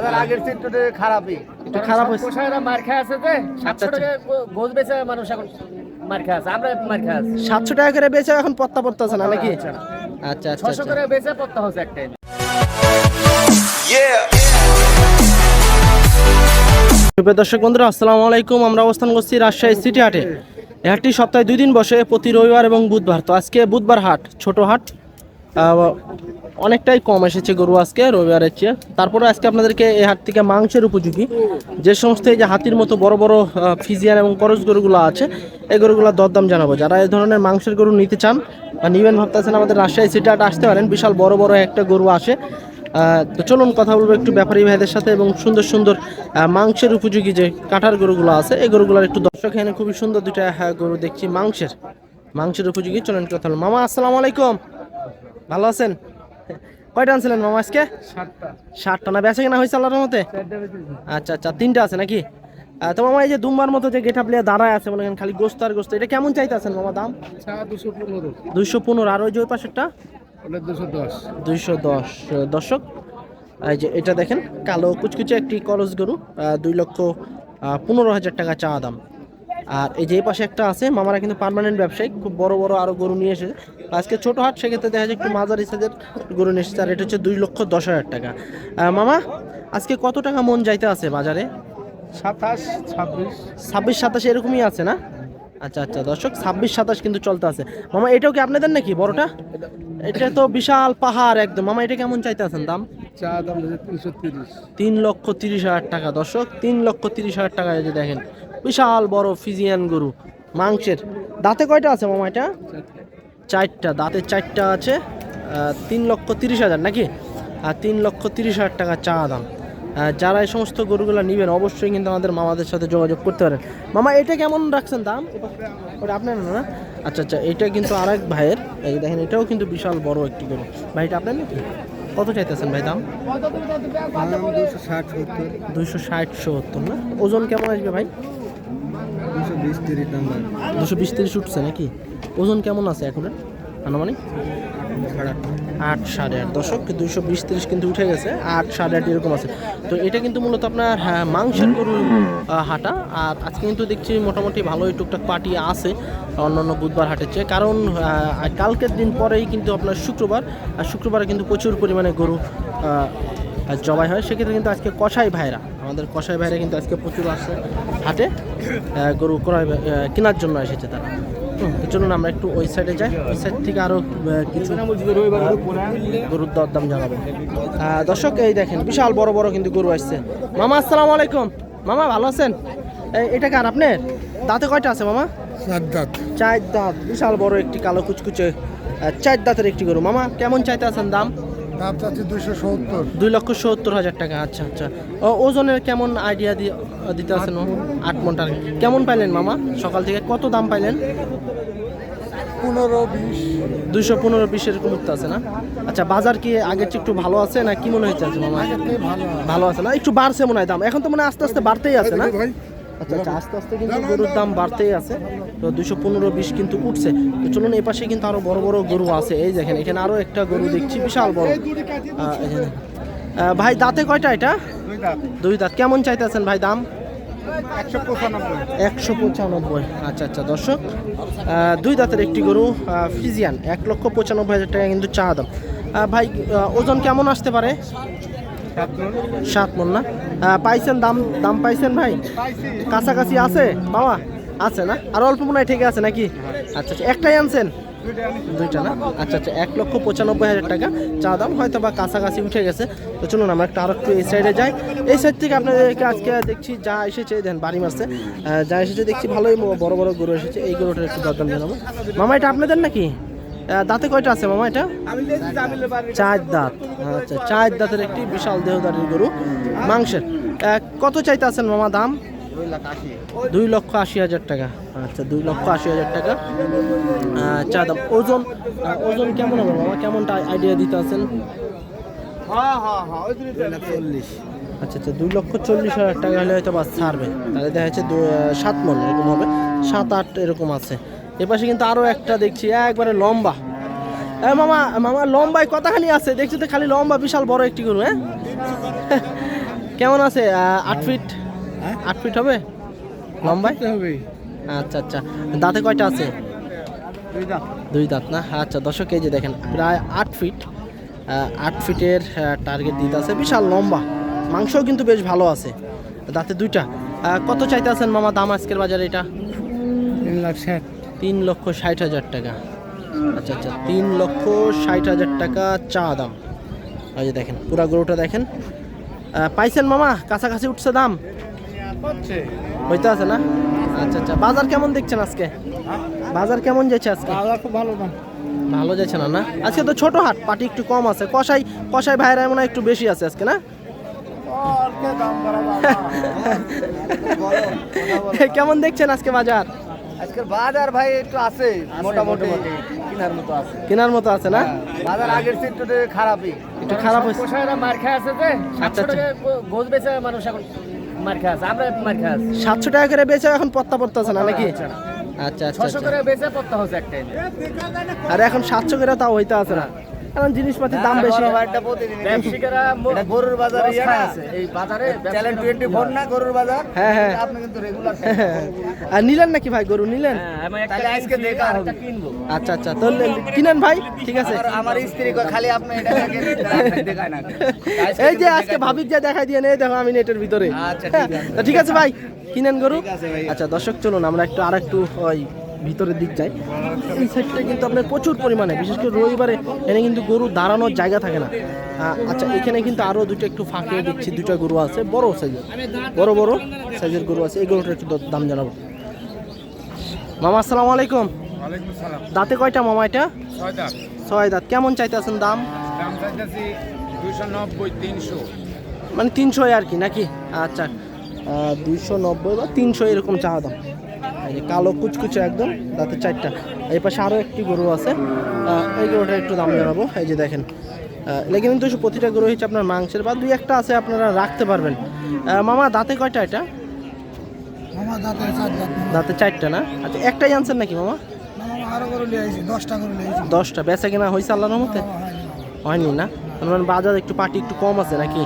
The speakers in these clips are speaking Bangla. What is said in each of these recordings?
বাজার আগের চিত্রটা খারাপই। একটু খারাপ হয়েছে। পোষায়রা মার খেয়ে আছে যে সাতশো আচ্ছা। টাকা গো- গোছ বেচে মানুষ এখন মার খেয়ে আছে। আমরা মার খেয়ে আছি। সাতশো টাকা করে বেচে এখন পত্তা পড়তেছে না নাকি? আচ্ছা। আচ্ছা। আচ্ছা ছশো আচ্ছা। করে বেচে পড়তে হচ্ছে একটা প্রিয় দর্শক বন্ধুরা আসসালামু আলাইকুম। আমরা অবস্থান করছি রাজশাহী সিটি হাটে। এই হাটটি সপ্তাহে দুই দিন বসে প্রতি রবিবার এবং বুধবার। তো আজকে বুধবার হাট ছোট হাট। অনেকটাই কম এসেছে গরু আজকে রবিবারের চেয়ে। তারপরে আজকে আপনাদেরকে এই হাট থেকে মাংসের উপযোগী। যে সমস্ত এই যে হাতির মতো বড় বড় ফিজিয়ান এবং করস গরুগুলো আছে এই গরুগুলোর দরদাম জানাব। যারা এই ধরনের মাংসের গরু নিতে চান বা নিবেন ভাবতেছেন আমাদের রাজশাহী সিটি হাট আসতে পারেন বিশাল বড় বড় একটা গরু আসে। তো চলুন কথা বলব একটু ব্যাপারী ভাইদের সাথে এবং সুন্দর সুন্দর মাংসের উপযোগী যে কাঁঠার গরুগুলো আছে এই গরুগুলোর একটু দর্শক এখানে খুবই সুন্দর হ্যাঁ, গরু দেখছি মাংসের। মাংসের উপযোগী চলুন কথা মামা আসসালামু আলাইকুম। ভালো আছেন? কয়টা আনছিলেন মামা আজকে? ষাটটা না বেচা কেনা হয়েছে আল্লাহর মতে আচ্ছা আচ্ছা তিনটা আছে নাকি? তো মামা এই যে দুম্বার মতো যে গেটা প্লেয়ার দাঁড়ায় আছে বলে খালি গোস্ত আর গোস্ত এটা কেমন চাইতেছেন মামা দাম? দুশো পনেরো। দুইশো পনেরো আর ওই যে ওই পাশেরটা? দুশো দশ। দুইশো দশ দর্শক এই যে এটা দেখেন কালো কুচকুচে একটি করস গরু দুই লক্ষ পনেরো হাজার টাকা চা দাম। আর এই যে এই পাশে একটা আছে মামারা কিন্তু পার্মানেন্ট ব্যবসায়ী খুব বড় বড় আরও গরু নিয়ে এসেছে। আজকে ছোট হাট সেক্ষেত্রে দেখা যায় একটু মাঝারি সাইজের গরু এসেছে আর এটা হচ্ছে দুই লক্ষ দশ হাজার টাকা। মামা আজকে কত টাকা মন যাইতে আছে বাজারে? সাতাশ ছাব্বিশ। ছাব্বিশ সাতাশ এরকমই আছে না? আচ্ছা আচ্ছা দর্শক ছাব্বিশ সাতাশ কিন্তু চলতে আছে। মামা এটাও কি আপনাদের নাকি বড়টা? এটা তো বিশাল পাহাড় একদম। মামা এটা কেমন চাইতে আছেন দাম? চা দাম তিনশো তিরিশ। তিন লক্ষ তিরিশ হাজার টাকা দর্শক তিন লক্ষ তিরিশ হাজার টাকা যদি দেখেন। বিশাল বড় ফিজিয়ান গরু মাংসের। দাঁতে কয়টা আছে মামা এটা? চারটা দাঁতের চারটা আছে তিন লক্ষ তিরিশ হাজার নাকি? আর তিন লক্ষ তিরিশ হাজার টাকা চা দাম। যারা এই সমস্ত গরুগুলো নেবেন অবশ্যই কিন্তু আমাদের মামাদের সাথে যোগাযোগ করতে পারেন। মামা এটা কেমন রাখছেন দাম? ওটা আপনার না আচ্ছা আচ্ছা এটা কিন্তু আর এক ভাইয়ের। এই দেখেন এটাও কিন্তু বিশাল বড় একটি গরু। ভাই এটা আপনার নাকি? কত চাইতেছেন ভাই দাম? দুশো ষাট সত্তর। দুইশো ষাট সত্তর না? ওজন কেমন আসবে ভাই? দুশো বিশ তিরিশ দুশো উঠছে নাকি? ওজন কেমন আছে এখন? আনুমানিক? আট। সাড়ে আট। দশক দুইশো বিশ তিরিশ কিন্তু উঠে গেছে আট সাড়ে আট এরকম আছে। তো এটা কিন্তু মূলত আপনার হ্যাঁ, মাংসের গরু আহ, হাটা। আর আজকে কিন্তু দেখছি মোটামুটি ভালোই টুকটাক পার্টি আছে অন্যান্য বুধবার হাটের চেয়ে। কারণ কালকের দিন পরেই কিন্তু আপনার শুক্রবার আর শুক্রবারে কিন্তু প্রচুর পরিমাণে গরু জবাই হয়। সেক্ষেত্রে কিন্তু আজকে কষাই ভাইরা আমাদের কষাই ভাইরা কিন্তু আজকে প্রচুর আসছে হাটে। গরু ক্রয় কেনার জন্য এসেছে তারা। চলুন আমরা একটু ওই সাইডে যাই। ওই সাইড থেকে আরও কিছু গরুর দরদাম জানাব। দর্শক এই দেখেন বিশাল বড় বড় কিন্তু গরু আসছে। মামা আসসালামু আলাইকুম। মামা ভালো আছেন? এটা কার আপনার? দাঁতে কয়টা আছে মামা? সাত দাঁত। চার দাঁত। বিশাল বড় একটি কালো কুচকুচে চার দাঁতের একটি গরু। মামা কেমন চাইতে আছেন দাম? দাঁত আছে দুশো সত্তর। দুই লক্ষ সত্তর হাজার টাকা আচ্ছা আচ্ছা। ও ওজনের কেমন আইডিয়া দিতে আছেন আট মন টাকা। কেমন পাইলেন মামা? সকাল থেকে কত দাম পাইলেন? পনেরো বিশ। দুইশো পনেরো বিশ এরকম উঠতে আছে না? আচ্ছা বাজার কি আগের চেয়ে একটু ভালো আছে না কি মনে হচ্ছে মামা? ভালো। ভালো আছে না? একটু বাড়ছে মনে হয় দাম। এখন তো মনে আস্তে আস্তে বাড়তেই আছে না? ভাই আচ্ছা আচ্ছা আস্তে আস্তে কিন্তু গরুর দাম বাড়তেই আছে। তো দুশো পনেরো বিশ কিন্তু উঠছে। তো চলুন এই পাশে কিন্তু আরও বড় বড় গরু আছে। এই দেখেন এখানে আরও একটা গরু দেখছি বিশাল বড়। ভাই দাঁতে কয়টা এটা? দুই দাঁত। কেমন চাইতেছেন ভাই দাম? একশো পঁচানব্বই। একশো পঁচানব্বই। আচ্ছা আচ্ছা দর্শক দুই দাঁতের একটি গরু ফিজিয়ান। এক লক্ষ পঁচানব্বই হাজার টাকা কিন্তু চা দাম। ভাই ওজন কেমন আসতে পারে? সাত মন না? পাইছেন দাম দাম পাইছেন ভাই? কাছাকাছি আছে? বাবা, আছে না? আর অল্প মনে হয় ঠিক আছে নাকি? আচ্ছা আচ্ছা একটাই আনছেন? দুইটা না? আচ্ছা আচ্ছা এক লক্ষ পঁচানব্বই হাজার টাকা চা দাম, হয়তো বা কাছাকাছি উঠে গেছে। তো চলুন, আমরা একটা আরও একটু এই সাইডে যাই। এই সাইড থেকে আপনাদেরকে আজকে দেখছি যা এসেছে দেন, বাড়ি মারছে। যা এসেছে দেখছি ভালোই বড় বড় গরু এসেছে। এই গরুটার একটু দরদাম জানাব। মামা, এটা আপনাদের নাকি? দাঁতে কয়টা আছে মামা এটা? চার দাঁত। আচ্ছা চার দাঁতের একটি বিশাল দেহদারির গরু। মাংসের কত চাইতে আছেন মামা দাম? দুই লক্ষ আশি হাজার টাকা। আচ্ছা দুই লক্ষ আশি হাজার টাকা। চা দাম। ওজন ওজন কেমন হবে মামা? কেমনটা আইডিয়া দিতে আছেন? আচ্ছা আচ্ছা দুই লক্ষ চল্লিশ হাজার টাকা হলে হয়তো বাস ছাড়বে। তাহলে দেখা যাচ্ছে সাত মন এরকম হবে। সাত, আট এরকম আছে। এপাশে কিন্তু আরও একটা দেখছি একবারে লম্বা। হ্যাঁ মামা মামা লম্বায় কতখানি আছে? দেখছি তো খালি লম্বা বিশাল বড় একটি গরু হ্যাঁ? কেমন আছে? আট ফিট? হ্যাঁ? আট ফিট হবে? লম্বায়? হবে আচ্ছা আচ্ছা। দাঁতে কয়টা আছে? দুই দাঁত। না? আচ্ছা দর্শক কেজি দেখেন প্রায় আট ফিট। আট ফিটের টার্গেট দিতে আছে। বিশাল লম্বা। মাংসও কিন্তু বেশ ভালো আছে। দাঁতে দুইটা। কত চাইতে আছেন মামা দাম আজকের বাজারে এটা? তিন লাখ ষাট। তিন লক্ষ ষাট হাজার টাকা। আচ্ছা আচ্ছা তিন লক্ষ ষাট হাজার টাকা চা দাম। ওই যে দেখেন পুরা গরুটা দেখেন। পাইছেন মামা? কাছাকাছি উঠছে দাম? হইতে আছে না? আচ্ছা আচ্ছা বাজার কেমন দেখছেন আজকে? বাজার কেমন যাচ্ছে আজকে? খুব ভালো দাম। ভালো যাচ্ছে না না? আজকে তো ছোট হাট পাটি একটু কম আছে। কষাই কষাই ভাইরা মনে হয় একটু বেশি আছে আজকে না? কেমন দেখছেন আজকে বাজার? আজকের বাজার ভাই একটু আছে মোটামুটি। কেনার মতো আছে। কেনার মতো আছে না? বাজার আগের চেয়ে একটু খারাপই। একটু খারাপ হয়েছে। মার খেয়ে আছে যে আচ্ছা, সাতশো আচ্ছা। টাকা গো- বেচে মানুষ এখন মার খেয়ে আছে। আমরা মার খেয়ে আছি। সাতশো টাকা করে বেচে এখন পত্তা পড়তে আছে না নাকি? আচ্ছা আচ্ছা ছশো আচ্ছা। করে বেচে পড়তে হচ্ছে একটাই আর এখন সাতশো করে তাও হইতে আছে না। কারণ জিনিসপাতির দাম বেশি। ব্যবসায়ীরা ম- গরুর বাজারে ইয়ে আছে। এই বাজারে চ্যালেঞ্জ টোয়েন্টি ফোর না গরুর বাজার হ্যাঁ হ্যাঁ। আপনি কিন্তু রেগুলার আর নিলেন নাকি ভাই গরু? নিলেন? তাহলে আজকে দেখা হবে। কিনবো। আচ্ছা আচ্ছা তো কিনেন ভাই ঠিক আছে। আমার স্ত্রী খালি আপনি এটা দেখায় না এই যে আজকে ভাবিক যে দেখাই দিয়ে নেই দেখো আমি নেটের ভিতরে। আচ্ছা, ঠিক আছে। তো ঠিক আছে ভাই কিনেন গরু। আচ্ছা দর্শক চলুন আমরা একটু আর একটু ওই ভিতরের দিক যাই এই সাইডটা কিন্তু আপনার প্রচুর পরিমাণে বিশেষ করে রবিবারে এখানে কিন্তু গরু দাঁড়ানোর জায়গা থাকে না। আচ্ছা এখানে কিন্তু আরও দুটো একটু ফাঁকে দেখছি দুটো গরু আছে বড় সাইজের বড় বড় সাইজের গরু আছে এই গরুটার একটু দাম জানাব। মামা আসসালামু আলাইকুম। দাঁতে কয়টা মামা এটা? ছয় দাঁত। কেমন চাইতেছেন দাম? দাম চাইতেছি দুশো নব্বই তিনশো। মানে তিনশো আর কি নাকি? আচ্ছা দুইশো নব্বই বা তিনশো এরকম চাওয়া দাম। এই যে কালো কুচকুচে একদম দাঁতে চারটা। এই পাশে আরও একটি গরু আছে। এই গরুটা একটু দাম জানাব। এই যে দেখেন লেগে কিন্তু প্রতিটা গরু হচ্ছে আপনার মাংসের বা দুই একটা আছে আপনারা রাখতে পারবেন। মামা দাঁতে কয়টা এটা? দাঁতে চার দাঁত। দাঁতে চারটা না? আচ্ছা একটাই আনছেন নাকি মামা? দশটা বেচা কেনা হয়েছে আল্লাহর মতে হয়নি না? মানে বাজার একটু পাটি একটু কম আছে নাকি?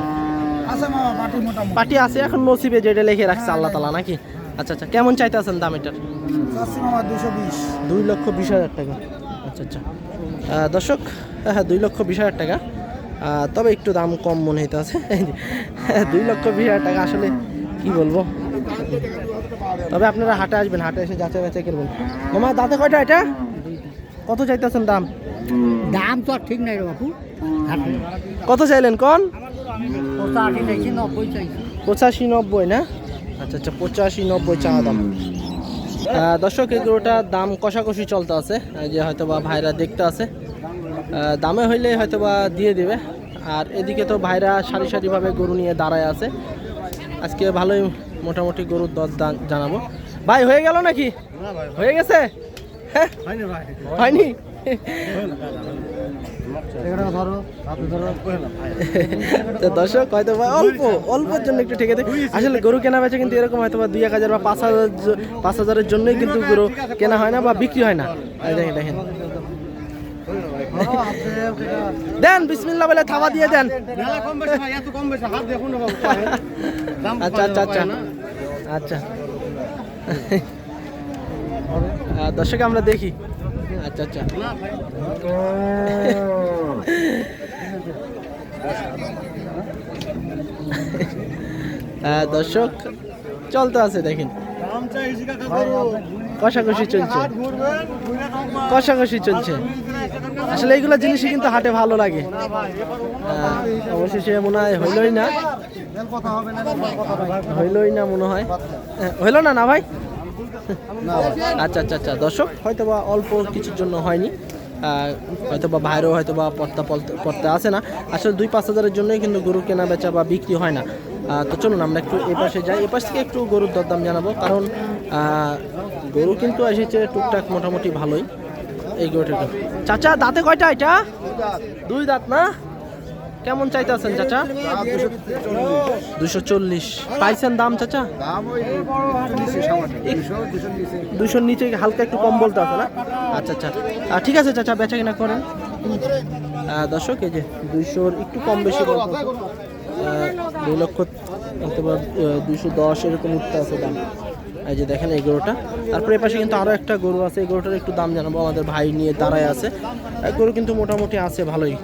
পাটি আছে এখন নসিবে যেটা লিখে রাখছে আল্লাহ তালা নাকি? আচ্ছা আচ্ছা কেমন চাইতে আছেন দাম এটার? দুশো বিশ। দুই লক্ষ বিশ হাজার টাকা। আচ্ছা আচ্ছা। দর্শক হ্যাঁ দুই লক্ষ বিশ হাজার টাকা। তবে একটু দাম কম মনে হইতে আছে দুই লক্ষ বিশ হাজার টাকা আসলে কি বলব? তবে আপনারা হাটে আসবেন হাটে এসে যাচাই বাছাই করবেন। মামা দাঁতে কয়টা এটা? কত চাইতেছেন দাম? দাম তো আর ঠিক নাই রে বাপু। কত চাইলেন কোন? পঁচাশি নব্বই না? আচ্ছা আচ্ছা পঁচাশি নব্বই চা দাম। দর্শক এগুলোটার দাম কষাকষি চলতে আছে। যে হয়তো বা ভাইরা দেখতে আছে। দামে হইলে হয়তো বা দিয়ে দিবে। আর এদিকে তো ভাইরা সারি সারিভাবে গরু নিয়ে দাঁড়ায় আছে। আজকে ভালোই মোটামুটি গরুর দর জানাব। ভাই হয়ে গেল নাকি? হয়ে গেছে? হ্যাঁ? হয়নি? তো দর্শক হয়তো বা অল্প অল্পের জন্য একটু ঠেকে দেয় আসলে গরু কেনা বেচা কিন্তু এরকম হয়তো বা দুই এক হাজার বা পাঁচ হাজার পাঁচ হাজারের জন্যই কিন্তু গরু কেনা হয় না বা বিক্রি হয় না। দেখেন দেখেন। দেন বিসমিল্লা বলে থাবা দিয়ে দেন। আচ্ছা আচ্ছা আচ্ছা। আচ্ছা। দর্শক আমরা দেখি। আচ্ছা আচ্ছা। আহ, দর্শক চলতে আছে দেখেন। কষাকষি চলছে। কষাকষি চলছে। আসলে এইগুলো জিনিসই কিন্তু হাটে ভালো লাগে। অবশেষে মনে হয় হইলই না। হইলই না মনে হয়। হ্যাঁ, হইল না না ভাই? আচ্ছা আচ্ছা আচ্ছা। দর্শক হয়তো বা অল্প কিছুর জন্য হয়নি। হয়তো বা বাইরেও হয়তো বা পর্তা পড়তে আসে না। আসলে দুই পাঁচ হাজারের জন্যই কিন্তু গরু কেনা, বেচা বা বিক্রি হয় না। তো চলুন আমরা একটু এ পাশে যাই। এ পাশ থেকে একটু গরুর দরদাম জানাব। কারণ গরু কিন্তু এসেছে টুকটাক মোটামুটি ভালোই। এই গরুটা। চাচা, দাঁতে কয়টা এটা? দুই দাঁত না? কেমন চাইতেছেন চাচা? দুশো চল্লিশ। পাইছেন দাম চাচা? দুশোর নিচে হালকা একটু কম বলতে আছে না? আচ্ছা আচ্ছা। ঠিক আছে চাচা বেচা কিনা করেন। দর্শক এই যে দুইশোর একটু কম বেশি দুই লক্ষ অথবা দুইশো দশ এরকম উঠতে আছে দাম। এই যে দেখেন এই গরুটা। তারপরে পাশে কিন্তু আরও একটা গরু আছে। এই গরুটার একটু দাম জানাব। আমাদের ভাই নিয়ে দাঁড়ায় আছে। গরু কিন্তু মোটামুটি আছে ভালোই।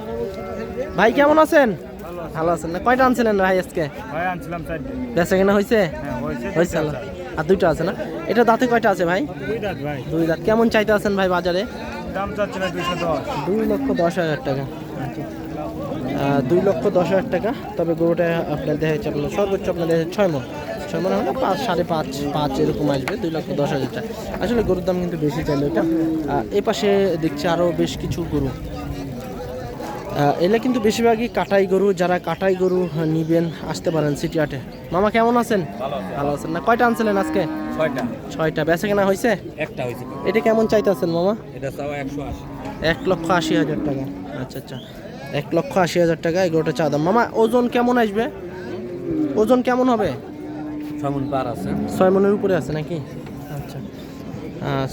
ভাই কেমন আছেন? ভালো আছেন। না কয়টা আনছিলেন ভাই আজকে? ভাই আনছিলাম চারটে। বেচা কেনা হয়েছে হ্যাঁ হয়েছে আর দুইটা আছে না? এটা দাঁতে কয়টা আছে ভাই? দুই দাঁত ভাই। দুই দাঁত। কেমন চাইতে আছেন ভাই বাজারে? দাম চাচ্ছে না দুইশো দশ। দুই লক্ষ দশ হাজার টাকা। দুই লক্ষ দশ হাজার টাকা। তবে গরুটা আপনার দেখা যাচ্ছে আপনার সর্বোচ্চ আপনার দেখা যাচ্ছে ছয় মন। ছয় মনে হলে পাঁচ সাড়ে পাঁচ পাঁচ এরকম আসবে। দুই লক্ষ দশ হাজার টাকা। আসলে গরুর দাম কিন্তু বেশি চাইলে ওটা এ পাশে দেখছি আরও বেশ কিছু গরু। এগুলো কিন্তু বেশিরভাগই কাটাই গরু যারা কাটাই গরু নিবেন আসতে পারেন সিটি হাটে। মামা কেমন আছেন? ভালো আছেন না? কয়টা আনছিলেন আজকে? ছয়টা। ছয়টা। বেচা কেনা হয়েছে? একটা হয়েছে। এটা কেমন চাইতেছেন মামা? এটা চাও একশো আশি। এক লক্ষ আশি হাজার টাকা। আচ্ছা আচ্ছা। এক লক্ষ আশি হাজার টাকা এগুলোটা চা দাম। মামা ওজন কেমন আসবে? ওজন কেমন হবে? ছমন পার আছে। ছয় মনের উপরে আছে নাকি? আচ্ছা।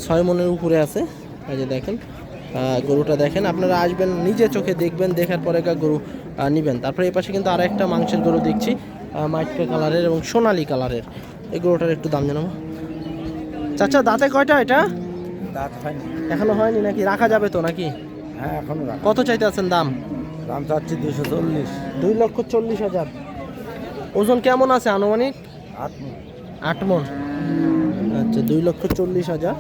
ছয় মনের উপরে আছে। এই যে দেখেন। গরুটা দেখেন। আপনারা আসবেন নিজে চোখে দেখবেন দেখার পরে গরু নিবেন। তারপরে এই পাশে কিন্তু আর একটা মাংসের গরু দেখছি মাইটকা কালারের এবং সোনালি কালারের। এই গরুটার একটু দাম জানাব। চাচা দাঁতে কয়টা এটা? দাঁত হয়নি। এখনও হয়নি নাকি? রাখা যাবে তো নাকি? হ্যাঁ এখনও কত চাইতে আছেন দাম? দাম চাচ্ছি দুশো চল্লিশ। দুই লক্ষ চল্লিশ হাজার। ওজন কেমন আছে আনুমানিক? আট আট মন। আচ্ছা দুই লক্ষ চল্লিশ হাজার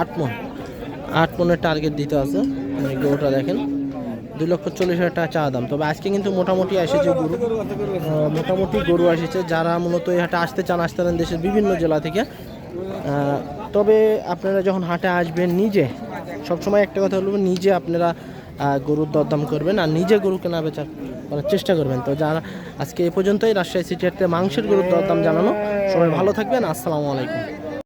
আট মন। আট মনের টার্গেট দিতে আছে। মানে গরুটা দেখেন, দুই লক্ষ চল্লিশ হাজার টাকা চা দাম। তবে আজকে কিন্তু মোটামুটি এসেছে গরু। মোটামুটি গরু এসেছে। যারা মূলত এই হাটে আসতে চান, আসতে পারেন দেশের বিভিন্ন জেলা থেকে। তবে আপনারা যখন হাটে আসবেন নিজে, সবসময় একটা কথা বলব, নিজে আপনারা গরুর দরদাম করবেন আর নিজে গরু কেনা বেচা করার চেষ্টা করবেন। তো যারা আজকে এ পর্যন্তই রাজশাহী সিটি হাটে মাংসের গরুর দরদাম জানানো। সবাই ভালো থাকবেন। আসসালামু আলাইকুম।